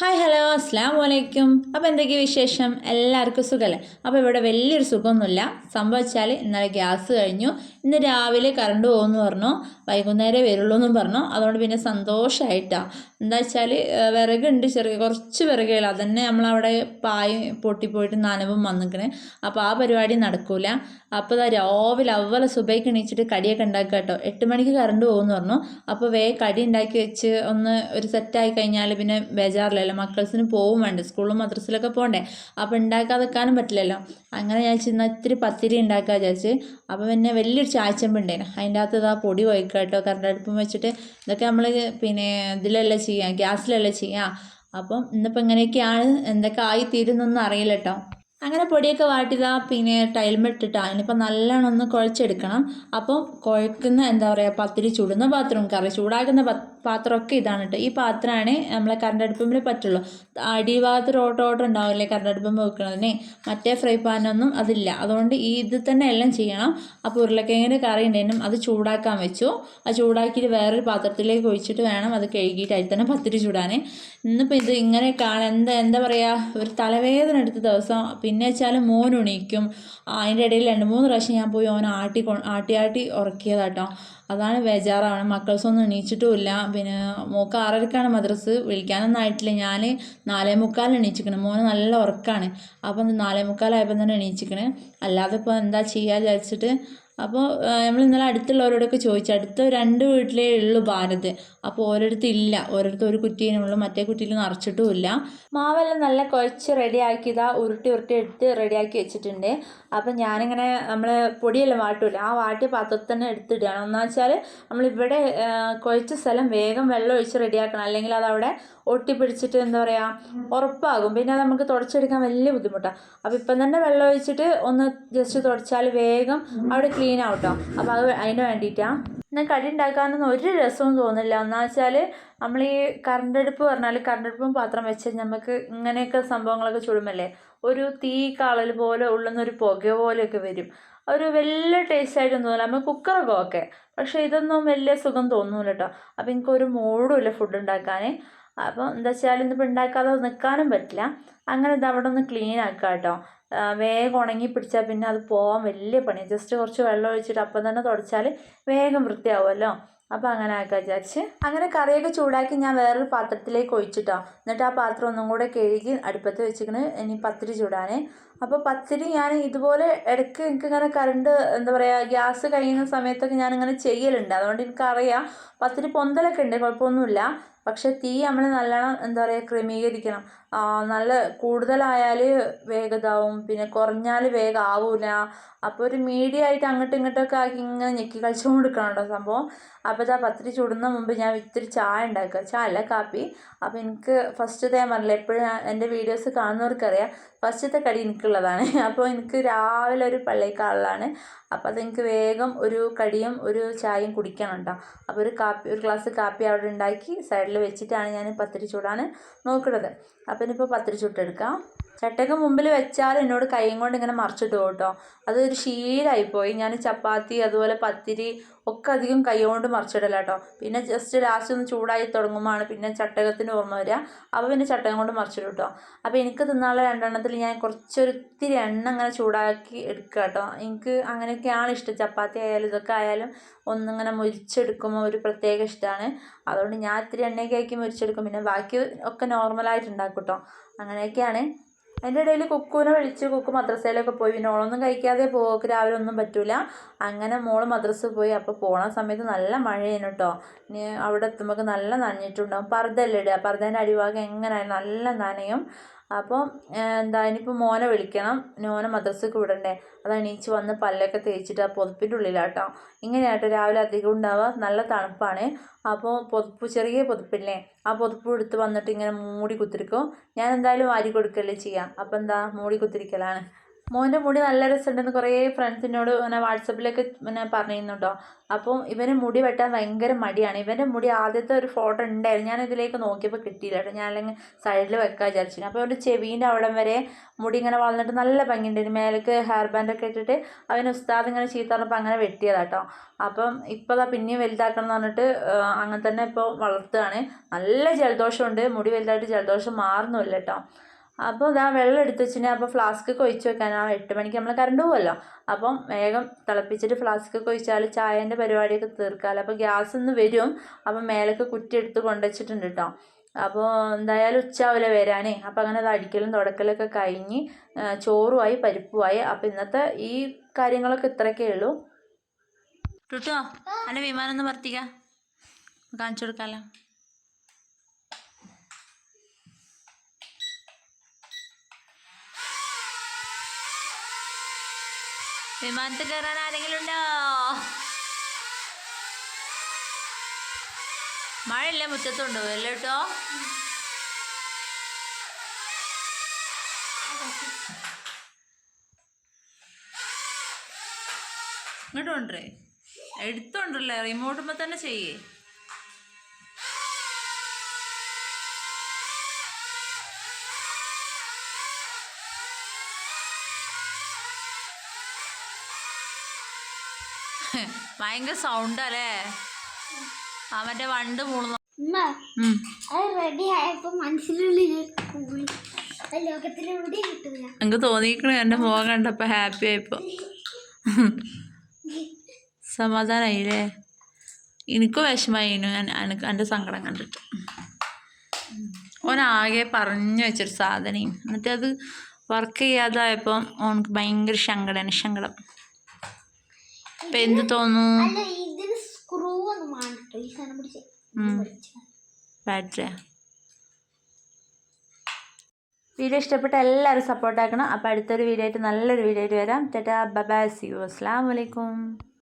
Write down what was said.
Hi hello അസ്സാം വലൈക്കും അപ്പോൾ എന്തൊക്കെയാണ് വിശേഷം? എല്ലാവർക്കും സുഖമല്ലേ അപ്പോൾ ഇവിടെ വലിയൊരു സുഖമൊന്നുമില്ല. സംഭവിച്ചാൽ ഇന്നലെ ഗ്യാസ് കഴിഞ്ഞു. ഇന്ന് രാവിലെ കറണ്ട് പോകുമെന്ന് പറഞ്ഞു. വൈകുന്നേരം വരുള്ളൂ എന്നും പറഞ്ഞു. അതുകൊണ്ട് പിന്നെ സന്തോഷമായിട്ടാണ് എന്താ വെച്ചാൽ വിറകുണ്ട് ചെറിയ കുറച്ച് വിറകുകൾ അതന്നെ നമ്മളവിടെ പായ പൊട്ടിപ്പോയിട്ട് നനവും വന്നിക്കണേ. അപ്പോൾ ആ പരിപാടി നടക്കില്ല അപ്പോൾ ഇതാ രാവിലെ അവലെ സുബൈക്ക് എണീച്ചിട്ട് കടിയൊക്കെ ഉണ്ടാക്കുക കേട്ടോ എട്ട് മണിക്ക് കറണ്ട് പോകുമെന്ന് പറഞ്ഞു. അപ്പോൾ വേ കടി ഉണ്ടാക്കി വെച്ച് ഒന്ന് ഒരു സെറ്റായി കഴിഞ്ഞാൽ പിന്നെ ബേജാറില്ലല്ലോ. മക്കൾസിന് പോവും വേണ്ട. സ്കൂളും മദ്രസിലൊക്കെ പോകണ്ടേ അപ്പോൾ ഉണ്ടാക്കാതെ വെക്കാനും പറ്റില്ലല്ലോ. അങ്ങനെ ഞാൻ ചെന്നാൽ ഇത്തിരി പത്തിരി ഉണ്ടാക്കുക വിചാരിച്ച്. അപ്പോൾ പിന്നെ വലിയൊരു ചായച്ചമ്പ് ഉണ്ടായിരുന്നു അതിന്റെ അകത്ത് ഇതാ പൊടി ഒഴിക്കുക കേട്ടോ കറണ്ട് അടുപ്പം വെച്ചിട്ട് ഇതൊക്കെ നമ്മൾ പിന്നെ ഇതിലല്ലേ ചെയ്യുക ഗ്യാസിലല്ലേ ചെയ്യുക അപ്പം ഇന്നിപ്പോൾ ഇങ്ങനെയൊക്കെയാണ് എന്തൊക്കെ ആയി തീരുന്നൊന്നും അറിയില്ല കേട്ടോ അങ്ങനെ പൊടിയൊക്കെ വാട്ടിയതാ പിന്നെ ടൈൽമിട്ടിട്ട് അതിനിപ്പോൾ നല്ലോണം ഒന്ന് കുഴച്ചെടുക്കണം. അപ്പം കുഴക്കുന്ന എന്താ പറയുക പത്തിരി ചുടുന്ന പാത്രം കറി ചൂടാക്കുന്ന പാത്രമൊക്കെ ഇതാണ് കേട്ടോ ഈ പാത്രമാണ് നമ്മളെ കറണ്ട് അടുപ്പിൽ പറ്റുള്ളൂ. അടിഭാഗത്ത് റോട്ട് ഓട്ടം ഉണ്ടാവില്ലേ കറണ്ട് അടുപ്പിൽ വെക്കണതിന്? മറ്റേ ഫ്രൈ പാനൊന്നും അതില്ല. അതുകൊണ്ട് ഈ ഇത് തന്നെ എല്ലാം ചെയ്യണം. അപ്പോൾ ഉരുളക്കിഴങ്ങിന്റെ കറി ഉണ്ടായിരുന്നു അത് ചൂടാക്കാൻ വെച്ചു. ആ ചൂടാക്കിയിട്ട് വേറൊരു പാത്രത്തിലേക്ക് ഒഴിച്ചിട്ട് വേണം അത് കഴുകിയിട്ട് അതിൽ തന്നെ പത്തിരി ചൂടാൻ. ഇന്നിപ്പോൾ ഇത് ഇങ്ങനെ കാണാൻ എന്താ എന്താ പറയുക? ഒരു തലവേദന എടുത്ത ദിവസം. പിന്നെ വെച്ചാൽ മോൻ ഉണീക്കും അതിന്റെ ഇടയിൽ രണ്ട് മൂന്ന് പ്രാവശ്യം ഞാൻ പോയി ഓൻ ആട്ടി ആട്ടി ആട്ടി ഉറക്കിയതാട്ടോ. അതാണ് ബേജാറാവണം മക്കൾസൊന്നും എണീച്ചിട്ടുമില്ല. പിന്നെ മോക്ക് ആറരക്കാണ് മദ്രസ്. വിളിക്കാനൊന്നും ആയിട്ടില്ല. ഞാൻ നാലേ മുക്കാലിന് എണീച്ചിക്കണ്. മോന് നല്ല ഉറക്കമാണ് അപ്പം നാലേ മുക്കാലായപ്പം തന്നെ എണീച്ചിക്കണ്. അല്ലാതെ ഇപ്പോൾ എന്താ ചെയ്യുക വിചാരിച്ചിട്ട് അപ്പോൾ നമ്മൾ ഇന്നലെ അടുത്തുള്ളവരോടൊക്കെ ചോദിച്ചു. അടുത്ത രണ്ട് വീട്ടിലേ ഉള്ളൂ ഭാരത്. അപ്പോൾ ഓരോരുത്തർ ഇല്ല ഓരോരുത്തർ ഒരു കുറ്റീനുള്ളൂ മറ്റേ കുറ്റിയിൽ നിറച്ചിട്ടും ഇല്ല മാവെല്ലാം നല്ല കുഴച്ച് റെഡിയാക്കി ഇതാ ഉരുട്ടി ഉരുട്ടി എടുത്ത് റെഡിയാക്കി വെച്ചിട്ടുണ്ട്. അപ്പം ഞാനിങ്ങനെ നമ്മൾ പൊടിയെല്ലാം വാട്ടൂല. ആ വാട്ടിയ പാത്രത്തിൽ തന്നെ എടുത്തിടുകയാണ്. എന്ന് വെച്ചാൽ നമ്മളിവിടെ കുഴച്ച സ്ഥലം വേഗം വെള്ളം ഒഴിച്ച് റെഡിയാക്കണം. അല്ലെങ്കിൽ അതവിടെ ഒട്ടിപ്പിടിച്ചിട്ട് എന്താ പറയുക ഉറപ്പാകും. പിന്നെ നമുക്ക് തുടച്ചെടുക്കാൻ വലിയ ബുദ്ധിമുട്ടാണ് അപ്പോൾ ഇപ്പം തന്നെ വെള്ളം ഒഴിച്ചിട്ട് ഒന്ന് ജസ്റ്റ് തുടച്ചാൽ വേഗം അവിടെ ക്ലീൻ ആവട്ടോ അപ്പോൾ അത് അതിന് വേണ്ടിയിട്ടാണ് എന്നാൽ കടി ഉണ്ടാക്കാനൊന്നും ഒരു രസവും തോന്നില്ല. എന്ന് വെച്ചാൽ നമ്മൾ ഈ കറണ്ട് അടുപ്പ് പറഞ്ഞാൽ കറണ്ട് അടുപ്പും പാത്രം വെച്ച് നമുക്ക് ഇങ്ങനെയൊക്കെ സംഭവങ്ങളൊക്കെ ചുടുമല്ലേ ഒരു തീ കാളൽ പോലെ ഉള്ളുന്ന ഒരു പുക പോലെയൊക്കെ വരും. ഒരു വലിയ ടേസ്റ്റ് ആയിട്ടൊന്നും തോന്നില്ല നമ്മൾ കുക്കറൊക്കെ ഓക്കെ പക്ഷേ ഇതൊന്നും വലിയ സുഖം തോന്നൂല കേട്ടോ അപ്പോൾ എനിക്കൊരു മൂടും ഇല്ല ഫുഡ് ഉണ്ടാക്കാൻ അപ്പോൾ എന്താ വെച്ചാൽ ഇന്നിപ്പോൾ ഉണ്ടാക്കാതെ നിൽക്കാനും പറ്റില്ല. അങ്ങനെ ഇത് അവിടെ ഒന്ന് ക്ലീൻ ആക്കാം കേട്ടോ വേഗം ഉണങ്ങി പിടിച്ചാൽ പിന്നെ അത് പോകാൻ വലിയ പണിയാണ് ജസ്റ്റ് കുറച്ച് വെള്ളം ഒഴിച്ചിട്ട് അപ്പം തന്നെ തുടച്ചാൽ വേഗം വൃത്തിയാവുമല്ലോ. അപ്പോൾ അങ്ങനെ ആക്കാൻ വിചാരിച്ച്. അങ്ങനെ കറിയൊക്കെ ചൂടാക്കി ഞാൻ വേറൊരു പാത്രത്തിലേക്ക് ഒഴിച്ചിട്ടോ. എന്നിട്ട് ആ പാത്രം ഒന്നും കൂടെ കഴുകി അടുപ്പത്ത് വെച്ചിക്കണ് ഇനി പത്തിരി ചൂടാനേ. അപ്പോൾ പത്തിരി ഞാൻ ഇതുപോലെ ഇടയ്ക്ക് എനിക്ക് ഇങ്ങനെ കറണ്ട് എന്താ പറയുക ഗ്യാസ് കഴിയുന്ന സമയത്തൊക്കെ ഞാനിങ്ങനെ ചെയ്യലുണ്ട്. അതുകൊണ്ട് എനിക്കറിയാം പത്തിരി പൊന്തലൊക്കെ ഉണ്ട് കുഴപ്പമൊന്നുമില്ല. പക്ഷെ തീ നമ്മൾ നല്ലോണം എന്താ പറയുക ക്രമീകരിക്കണം. നല്ല കൂടുതലായാൽ വേഗതാവും. പിന്നെ കുറഞ്ഞാൽ വേഗം ആവില്ല അപ്പോൾ ഒരു മീഡിയം ആയിട്ട് അങ്ങോട്ടും ഇങ്ങോട്ടൊക്കെ ആക്കി ഇങ്ങനെ ഞെക്കി കളിച്ചുകൊണ്ട് കൊടുക്കണം കേട്ടോ സംഭവം? അപ്പോൾ ഇതാ പത്തിരി ചുടുന്ന മുമ്പ് ഞാൻ ഇത്തിരി ചായ ഉണ്ടാക്കുക. ചായ അല്ല കാപ്പി. അപ്പോൾ എനിക്ക് ഫസ്റ്റ് ഞാൻ പറഞ്ഞില്ല എപ്പോഴും എന്റെ വീഡിയോസ് കാണുന്നവർക്കറിയാം ഫസ്റ്റത്തെ കടി എനിക്കുള്ളതാണ്. അപ്പോൾ എനിക്ക് രാവിലെ ഒരു പള്ളിക്കാളിലാണ്. അപ്പോൾ അതെനിക്ക് വേഗം ഒരു കടിയും ഒരു ചായയും കുടിക്കണം കേട്ടോ. അപ്പോൾ ഒരു കാപ്പി ഒരു ഗ്ലാസ് കാപ്പി അവിടെ ഉണ്ടാക്കി സൈഡിൽ വെച്ചിട്ടാണ് ഞാൻ പത്തിരി ചൂടാൻ നോക്കുന്നത്. അപ്പോൾ ഇനിയിപ്പോൾ പത്തിരി ചുട്ടെടുക്കാം. ചട്ടയ്ക്ക് മുമ്പിൽ വെച്ചാൽ എന്നോട് കൈയും കൊണ്ട് ഇങ്ങനെ മറിച്ചിട്ട് കേട്ടോ. അതൊരു ശീലമായിപ്പോയി ഞാൻ ചപ്പാത്തി അതുപോലെ പത്തിരി ഒക്കെ അധികം കൈ കൊണ്ട് കേട്ടോ. പിന്നെ ജസ്റ്റ് ലാസ്റ്റ് ഒന്ന് ചൂടായി തുടങ്ങുമ്പോഴാണ് പിന്നെ ചട്ടകത്തിന് ഓർമ്മ വരിക. അപ്പോൾ പിന്നെ ചട്ടകം കൊണ്ട് മറിച്ചിടും കേട്ടോ. അപ്പോൾ എനിക്ക് തിന്നാനുള്ള രണ്ടെണ്ണത്തിൽ ഞാൻ കുറച്ചൊരിത്തിരി എണ്ണ അങ്ങനെ ചൂടാക്കി എടുക്കുക കേട്ടോ. എനിക്ക് അങ്ങനെയൊക്കെയാണ് ഇഷ്ടം. ചപ്പാത്തി ആയാലും ഇതൊക്കെ ആയാലും ഒന്നിങ്ങനെ മുരിച്ചെടുക്കുമ്പോൾ ഒരു പ്രത്യേക ഇഷ്ടമാണ്. അതുകൊണ്ട് ഞാൻ ഇത്തിരി എണ്ണയൊക്കെ ആക്കി മുരിച്ചെടുക്കും. പിന്നെ ബാക്കി ഒക്കെ നോർമലായിട്ട് ഉണ്ടാക്കും കേട്ടോ. അങ്ങനെയൊക്കെയാണ്. അതിന്റെ ഇടയിൽ കുക്കുവിനെ വിളിച്ച് കുക്ക് മദ്രസയിലൊക്കെ പോയി പിന്നെ ഓളൊന്നും കഴിക്കാതെ പോക്ക് രാവിലെ ഒന്നും പറ്റൂല. അങ്ങനെ മോൾ മദ്രസ പോയി. അപ്പോൾ പോണ സമയത്ത് നല്ല മഴയാണ് കേട്ടോ ഇനി അവിടെ എത്തുമ്പോൾ നല്ല നനഞ്ഞിട്ടുണ്ടാവും. പർദ്ദല്ലേ ഇടുക? പർദ്ദേന്റെ അടിഭാഗം എങ്ങനെ നല്ല നനയും. അപ്പോൾ എന്താ ഇനിയിപ്പോൾ മോനെ വിളിക്കണം. മോനെ മദ്രസക്ക് വിടണ്ടേ. അതാണ് എണീച്ച് വന്ന് പല്ലൊക്കെ തേച്ചിട്ട് ആ പൊതുപ്പിന്റെ ഉള്ളിലാട്ടോ. ഇങ്ങനെയാട്ടോ രാവിലെ അധികം ഉണ്ടാവുക. നല്ല തണുപ്പാണ്. അപ്പോൾ പൊതുപ്പ് ചെറിയ പൊതുപ്പില്ലേ? ആ പൊതുപ്പ് എടുത്ത് വന്നിട്ട് ഇങ്ങനെ മൂടി കുത്തിരിക്കും. ഞാൻ എന്തായാലും വാരി കൊടുക്കല്ലേ ചെയ്യാം. അപ്പോൾ എന്താ മൂടി കുത്തിരിക്കലാണ്. മോന്റെ മുടി നല്ല രസമുണ്ടെന്ന് കുറേ ഫ്രണ്ട്സിനോട് ഇങ്ങനെ വാട്സപ്പിലൊക്കെ ഇങ്ങനെ പറഞ്ഞിരുന്നുണ്ടോ അപ്പോൾ ഇവന് മുടി വെട്ടാൻ ഭയങ്കര മടിയാണ്. ഇവന്റെ മുടി ആദ്യത്തെ ഒരു ഫോട്ടോ ഉണ്ടായിരുന്നു. ഞാൻ ഇതിലേക്ക് നോക്കിയപ്പോൾ കിട്ടിയില്ല കേട്ടോ. ഞാൻ അല്ലെങ്കിൽ സൈഡിൽ വെക്കാൻ വിചാരിച്ചിരുന്നു. അപ്പോൾ അവന്റെ ചെവീന്റെ അവിടം വരെ മുടി ഇങ്ങനെ വളർന്നിട്ട് നല്ല ഭംഗിയുണ്ടായിരുന്നു മേലേക്ക് ഹെയർ ബാൻഡൊക്കെ ഇട്ടിട്ട് അവന് ഉസ്താദ് ഇങ്ങനെ ചീത്ത പറഞ്ഞപ്പോൾ അങ്ങനെ വെട്ടിയതാട്ടോ അപ്പം ഇപ്പോൾ അതാ പിന്നെയും വലുതാക്കണം എന്ന് പറഞ്ഞിട്ട് അങ്ങനെ തന്നെ ഇപ്പോൾ വളർത്തുകയാണ്. നല്ല ജലദോഷമുണ്ട്. മുടി വലുതായിട്ട് ജലദോഷം മാറുന്നുമില്ല കേട്ടോ. അപ്പോൾ ഇതാ വെള്ളം എടുത്ത് വെച്ചിട്ട് അപ്പോൾ ഫ്ലാസ്ക് ഒഴിച്ച് വെക്കാനാണ് എട്ട് മണിക്ക് നമ്മൾ കറണ്ട് പോകുമല്ലോ അപ്പം വേഗം തിളപ്പിച്ചിട്ട് ഫ്ലാസ്ക് ഒഴിച്ചാൽ ചായേന്റെ പരിപാടിയൊക്കെ തീർക്കാമല്ലോ അപ്പോൾ ഗ്യാസ് ഒന്ന് വരും. അപ്പം മേലൊക്കെ കുറ്റി എടുത്ത് കൊണ്ടുവച്ചിട്ടുണ്ട് കേട്ടോ അപ്പോൾ എന്തായാലും ഉച്ചാവില്ല വരാനേ. അപ്പം അങ്ങനെ അത് അടിക്കലും തുടക്കലൊക്കെ കഴിഞ്ഞ് ചോറുമായി പരിപ്പുമായി അപ്പം ഇന്നത്തെ ഈ കാര്യങ്ങളൊക്കെ ഇത്രയൊക്കെ ഉള്ളൂ. ടുട്ടോ അല്ല വിമാനം ഒന്ന് വർത്തിക്കാം കാണിച്ചു കൊടുക്കാമല്ലോ വിമാനത്തിൽ കയറാൻ ആരെങ്കിലും ഉണ്ടോ? മഴയില്ല മുറ്റത്തുണ്ടോ? അല്ലേ കേട്ടോ ഇങ്ങോട്ട് കൊണ്ടേ എടുത്തോണ്ടല്ലേ? റിമോട്ടുമ്പോൾ തന്നെ ചെയ്യേ. ഭയങ്കര സൗണ്ട് അല്ലേ? മറ്റേ വണ്ട് മൂളുന്നു എനിക്ക് തോന്നിക്കണേ എന്റെ മുഖം കണ്ടപ്പോ ഹാപ്പി ആയിപ്പോ. സമാധാനായില്ലേ? എനിക്കും വിഷമായിരുന്നു എനിക്ക് എന്റെ സങ്കടം കണ്ടിട്ട്. ഓനാകെ പറഞ്ഞു വെച്ചൊരു സാധനയും എന്നിട്ട് അത് വർക്ക് ചെയ്യാതായപ്പോൾ ഓനക്ക് ഭയങ്കര സങ്കടമാണ് സങ്കടം. ഇപ്പം എന്ത് തോന്നുന്നു? അല്ല ഇതിന് സ്ക്രൂ ഒന്നും വേണ്ടട്ടോ ഈ സാധനം പിടിച്ച് ബാറ്ററിയാ വീഡിയോ ഇഷ്ടപ്പെട്ട എല്ലാവരും സപ്പോർട്ട് ആക്കണം. അപ്പോൾ അടുത്തൊരു വീഡിയോ ആയിട്ട് നല്ലൊരു വീഡിയോ ആയിട്ട് വരാം. Tata bye see you. അസ്സാം വലൈക്കും